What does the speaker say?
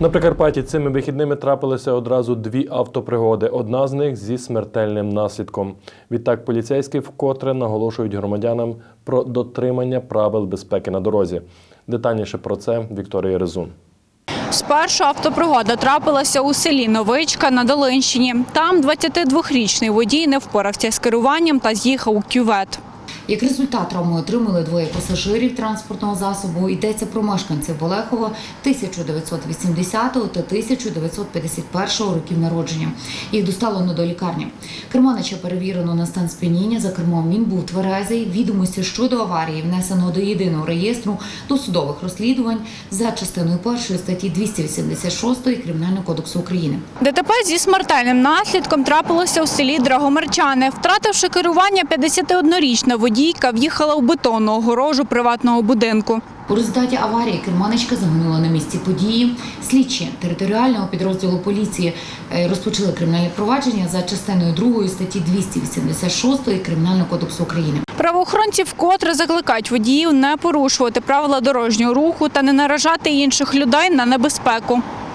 На Прикарпатті цими вихідними трапилися одразу дві автопригоди. Одна з них зі смертельним наслідком. Відтак поліцейські вкотре наголошують громадянам про дотримання правил безпеки на дорозі. Детальніше про це Вікторія Резун. Спершу автопригода трапилася у селі Новичка на Долинщині. Там 22-річний водій не впорався з керуванням та з'їхав у кювет. Як результат травми отримали двоє пасажирів транспортного засобу. Йдеться про мешканців Болехова 1980 та 1951 років народження. Їх доставлено до лікарні. Керманича перевірено на стан сп'яніння. За кермом він був тверезий. Відомості щодо аварії внесено до єдиного реєстру досудових розслідувань за частиною першої статті 286 Кримінального кодексу України. ДТП зі смертельним наслідком трапилося у селі Драгомерчани. Втративши керування, 51-річна водійка в'їхала у бетонну огорожу приватного будинку. У результаті аварії керманичка загинула на місці події. Слідчі територіального підрозділу поліції е, розпочали кримінальне провадження за частиною 2 статті 286 Кримінального кодексу України. Правоохоронці вкотре закликають водіїв не порушувати правила дорожнього руху та не наражати інших людей на небезпеку.